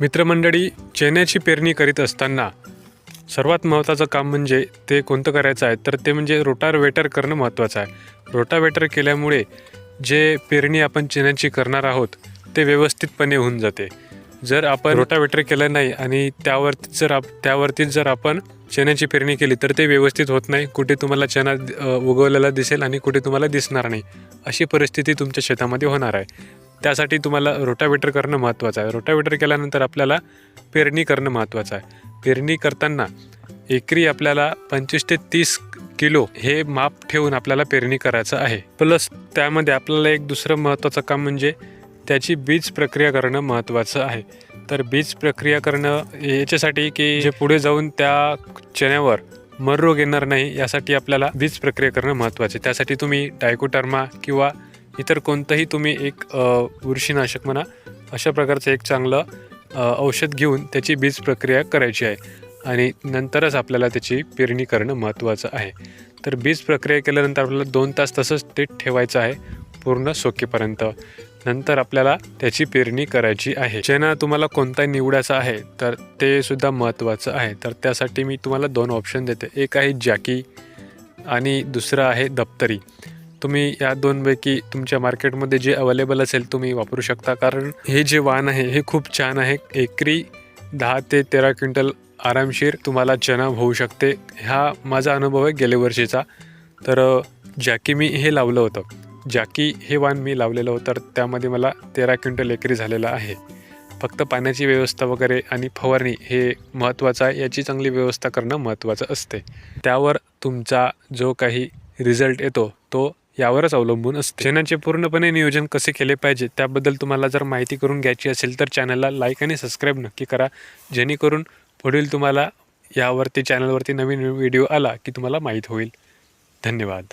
मित्रमंडळी चेन्याची पेरणी करीत असताना सर्वात महत्त्वाचं काम म्हणजे ते कोणतं करायचं आहे? तर ते म्हणजे रोटावेटर करणं महत्त्वाचं आहे. रोटावेटर केल्यामुळे जे पेरणी आपण चण्याची करणार आहोत ते व्यवस्थितपणे होऊन जाते. जर आपण रोटावेटर केलं नाही आणि त्यावरती जर आप त्यावरतीच जर आपण चण्याची पेरणी केली तर ते व्यवस्थित होत नाही. कुठे तुम्हाला चणा उगवलेला दिसेल आणि कुठे तुम्हाला दिसणार नाही. अशी परिस्थिती तुमच्या शेतामध्ये होणार आहे. त्यासाठी तुम्हाला रोटावेटर करणं महत्त्वाचं आहे. रोटावेटर केल्यानंतर आपल्याला पेरणी करणं महत्त्वाचं आहे. पेरणी करताना एकरी आपल्याला पंचवीस ते तीस किलो हे माप ठेवून आपल्याला पेरणी करायचं आहे. प्लस त्यामध्ये आपल्याला एक दुसरं महत्त्वाचं काम म्हणजे त्याची बीज प्रक्रिया करणं महत्त्वाचं आहे. तर बीज प्रक्रिया करणं याच्यासाठी की जे पुढे जाऊन त्या चण्यावर मर रोग येणार नाही यासाठी आपल्याला बीज प्रक्रिया करणं महत्त्वाचे त्यासाठी तुम्ही डायकोटर्मा किंवा इतर कोणतंही तुम्ही एक बुरशीनाशक म्हणा अशा प्रकारचं एक चांगलं औषध घेऊन त्याची बीज प्रक्रिया करायची आहे. आणि नंतरच आपल्याला त्याची पेरणी करणं महत्त्वाचं आहे. तर बीज प्रक्रिया केल्यानंतर आपल्याला दोन तास तसंच ते ठेवायचं आहे पूर्ण सोकेपर्यंत. नंतर आपल्याला त्याची पेरणी करायची आहे. ज्यांना तुम्हाला कोणता निवडायचा आहे तर ते सुद्धा महत्त्वाचं आहे. तर त्यासाठी मी तुम्हाला दोन ऑप्शन देते. एक आहे जॅकी आणि दुसरं आहे दप्तरी. तुम्ही या दोनपैकी तुमच्या मार्केटमध्ये जे अवेलेबल असेल तुम्ही वापरू शकता. कारण हे जे वाण आहे हे खूप छान आहे. एकरी दहा ते तेरा क्विंटल आरामशीर तुम्हाला चणा होऊ शकते. हा माझा अनुभव आहे गेल्या वर्षीचा. तर जॅकी मी हे लावलं होतं. जॅकी हे वाण मी लावलेलं होतं तर त्यामध्ये मला तेरा क्विंटल एकरी झालेला आहे. फक्त पाण्याची व्यवस्था वगैरे आणि फवारणी हे महत्त्वाचं आहे. याची चांगली व्यवस्था करणं महत्त्वाचं असते. त्यावर तुमचा जो काही रिझल्ट येतो तो यावरच अवलंबून असते. शेणाचे पूर्णपणे नियोजन कसे केले पाहिजे त्याबद्दल तुम्हाला जर माहिती करून घ्यायची असेल तर चॅनलला लाईक आणि सबस्क्राईब नक्की करा. जेणेकरून पुढील तुम्हाला यावरती चॅनलवरती नवीन व्हिडिओ आला की तुम्हाला माहीत होईल. धन्यवाद.